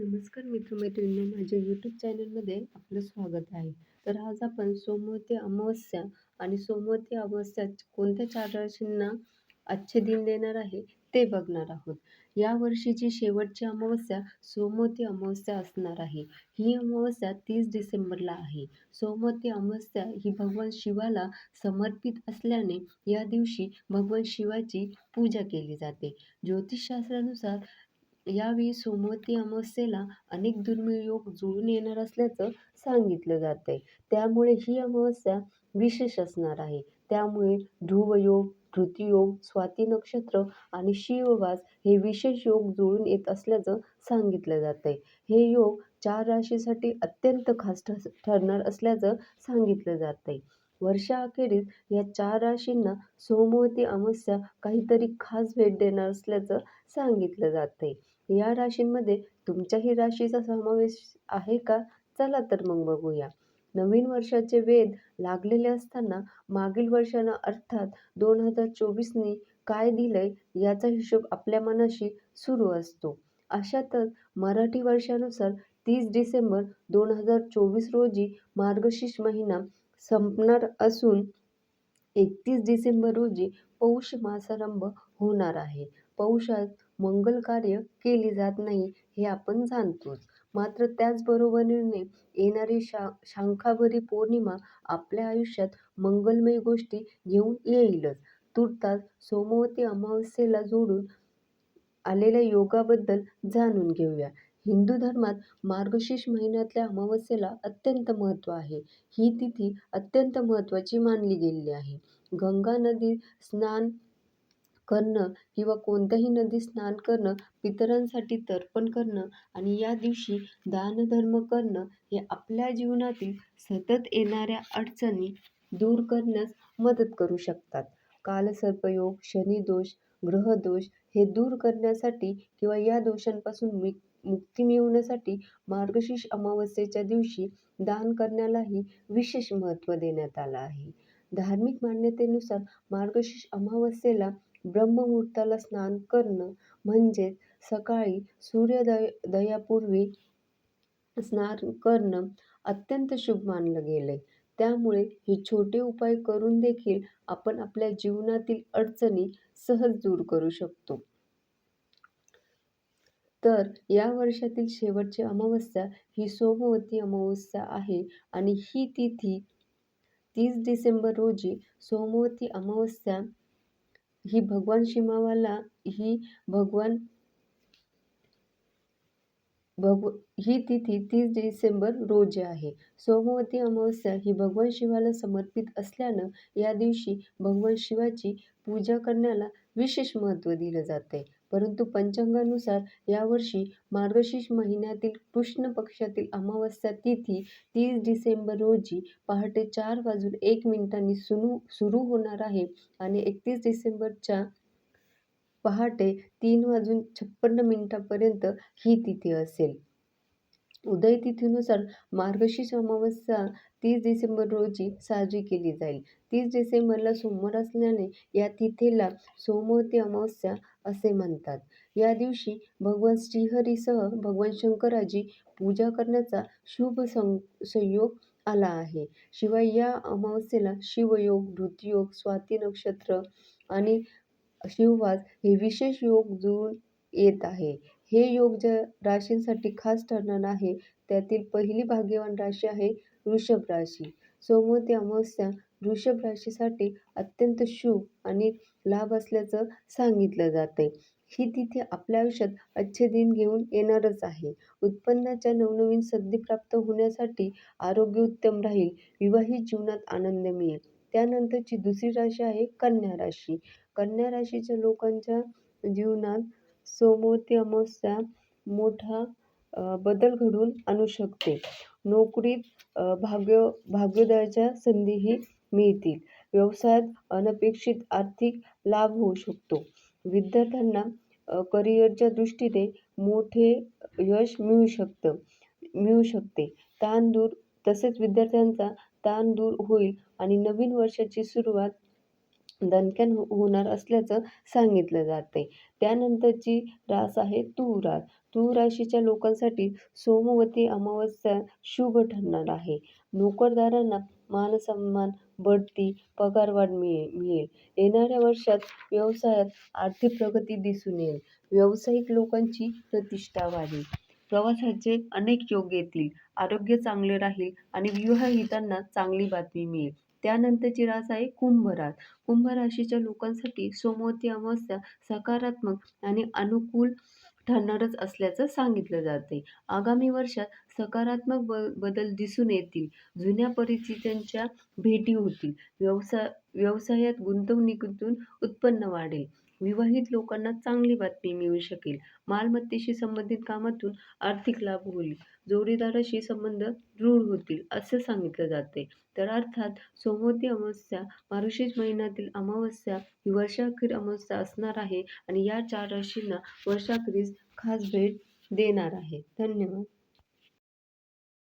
नमस्कार मित्रमैत्रिणींनो माझ्या यूट्यूब चॅनलमध्ये आपलं स्वागत आहे. तर आज आपण सोमवती अमावस्या आणि सोमवती अमावस्या कोणत्या चार राशींना अच्छे दिन देणार आहे ते बघणार आहोत. या वर्षीची शेवटची अमावस्या सोमवती अमावस्या असणार आहे. ही अमावस्या तीस डिसेंबरला आहे. सोमवती अमावस्या ही भगवान शिवाला समर्पित असल्याने या दिवशी भगवान शिवाची पूजा केली जाते. ज्योतिषशास्त्रानुसार यावेळी सोमवती अमावस्येला अनेक दुर्मिळ योग जुळून येणार असल्याचं सांगितलं जात आहे त्यामुळे ही अमावस्या विशेष असणार आहे. त्यामुळे ध्रुवयोग धृतीयोग स्वाती नक्षत्र आणि शिववास हे विशेष योग जुळून येत असल्याचं सांगितलं जात आहे हे योग चार राशीसाठी अत्यंत खास ठरणार असल्याचं सांगितलं जात आहे वर्षाअखेरीस या चार राशींना सोमवती अमावस्या काहीतरी खास भेट देणार असल्याचं सांगितलं जाते आहे या राशींमध्ये तुमच्याही राशीचा समावेश आहे का? चला तर मग बघूया. नवीन वर्षाचे वेध लागलेले असताना मागील वर्षानं अर्थात दोन हजार चोवीसनी काय दिलंय याचा हिशोब आपल्या मनाशी सुरू असतो. अशातच मराठी वर्षानुसार तीस डिसेंबर दोन हजार चोवीस रोजी मार्गशीर्ष महिना संपणार असून एकतीस डिसेंबर रोजी पौष मासारंभ होणार आहे. पौषात मंगल कार्य केली जात नाही हे आपण जाणतोच. मात्र त्याचबरोबरीने येणारी शा शांखाभरी पौर्णिमा आपल्या आयुष्यात मंगलमय गोष्टी घेऊन येईलच. तुर्तास सोमवती अमावस्येला जोडून आलेल्या योगाबद्दल जाणून घेऊया. हिंदू धर्मात मार्गशीर्ष महिन्यातल्या अमावस्येला अत्यंत महत्त्व आहे. ही तिथी अत्यंत महत्त्वाची मानली गेलेली आहे. गंगा नदी स्नान करणं किंवा कोणत्याही नदीत स्नान करणं पितरांसाठी तर्पण करणं आणि या दिवशी दानधर्म करणं हे आपल्या जीवनातील सतत येणाऱ्या अडचणी दूर करण्यास मदत करू शकतात. कालसर्पयोग शनिदोष ग्रहदोष हे दूर करण्यासाठी किंवा या दोषांपासून मी मुक्ती मिळवण्यासाठी मार्गशीर्ष अमावस्येच्या दिवशी दान करण्यालाही विशेष महत्त्व देण्यात आलं आहे. धार्मिक मान्यतेनुसार मार्गशीर्ष अमावस्येला ब्रह्ममुहूर्ताला स्नान करणं म्हणजेच सकाळी सूर्योदय दयापूर्वी स्नान करणं अत्यंत शुभ मानलं गेलंय. त्यामुळे हे छोटे उपाय करून देखील आपण आपल्या जीवनातील अडचणी सहज दूर करू शकतो. तर या वर्षातील शेवटची अमावस्या ही सोमवती अमावस्या आहे आणि ही तिथी तीस डिसेंबर रोजी सोमवती अमावस्या ही भगवान शिमावाला ही भगवान भगव ही तिथी तीस डिसेंबर रोजी आहे. सोमवती अमावस्या ही भगवान शिवाला समर्पित असल्यानं या दिवशी भगवान शिवाची पूजा करण्याला विशेष महत्त्व दिलं जाते. परंतु पंचांगानुसार यावर्षी मार्गशीर्ष महिन्यातील कृष्ण पक्षातील अमावस्या तिथी तीस डिसेंबर रोजी पहाटे चार वाजून एक मिनिटांनी सुरू सुरू होणार आहे आणि एकतीस डिसेंबरच्या पहाटे तीन वाजून छप्पन्न मिनिटापर्यंत ही तिथी असेल. उदय तिथीनुसार मार्गशीर्ष अमावस्या तीस डिसेंबर रोजी साजरी केली जाईल. तीस डिसेंबरला सोमवार असल्याने या तिथीला सोमवती अमावस्या असे म्हणतात. या दिवशी भगवान श्रीहरीसह भगवान शंकराची पूजा करण्याचा शुभ सं संयोग आला आहे. शिवाय या अमावस्येला शिवयोग धृतयोग स्वाती नक्षत्र आणि शिववास हे विशेष योग जुळून येत आहे. हे योग ज्या राशींसाठी खास ठरणार आहे त्यातील पहिली भाग्यवान राशी आहे वृषभ राशी. सोमवती अमावस्या वृषभ राशीसाठी अत्यंत शुभ आणि लाभ असल्याचं सांगितलं जातं आहे ही तिथी आपल्या आयुष्यात अच्छे दिन घेऊन येणारच आहे. उत्पन्नाच्या नवनवीन संधी प्राप्त होण्यासाठी आरोग्य उत्तम राहील विवाहित जीवनात आनंद मिळेल. त्यानंतरची दुसरी राशी आहे कन्या राशी. कन्या राशीच्या लोकांच्या जीवनात सोमवती अमावस्या मोठा बदल घडवून आणू शकते. नोकरीत भाग्य भाग्योदयाच्या संधीही मिळतील व्यवसायात अनपेक्षित आर्थिक लाभ होऊ शकतो विद्यार्थ्यांना करिअरच्या दृष्टीने मोठे यश मिळू शकतं मिळू शकते ताण दूर तसेच विद्यार्थ्यांचा ताण दूर होईल आणि नवीन वर्षाची सुरुवात दणक्यान हो होणार असल्याचं सांगितलं जाते त्यानंतरची रास आहे तूळ रास. तूळ राशीच्या लोकांसाठी सोमवती अमावस्या शुभ ठरणार आहे. नोकरदारांना मानसन्मान, बढती, पगारवाढ मिळे मिळेल. येणाऱ्या वर्षात व्यवसायात आर्थिक प्रगती दिसून येईल. व्यावसायिक लोकांची प्रतिष्ठा वाढेल. प्रवासाचे अनेक योग येतील. आरोग्य चांगले राहील आणि विवाहितांना चांगली बातमी मिळेल. त्यानंतरची रास आहे कुंभ रास. कुंभ राशीच्या लोकांसाठी सोमवती अमावस्या सकारात्मक आणि अनुकूल ठरणारच असल्याचं सांगितलं जातंय. आगामी वर्षात सकारात्मक ब बदल दिसून येतील. जुन्या परिचितांच्या भेटी होतील. व्यवसा व्यवसायात गुंतवणुकीतून उत्पन्न वाढेल. विवाहित लोकांना चांगली बातमी मिळू शकेल. मालमत्तेशी संबंधित कामातून आर्थिक लाभ होईल. जोडीदाराशी संबंध दृढ होतील असं सांगितलं जाते तर अर्थात सोमवती अमावस्या मारुषीज महिन्यातील अमावस्या ही वर्षाअखेर अमावस्या असणार आहे आणि या चार राशींना वर्षाअखेरीस खास भेट देणार आहे. धन्यवाद.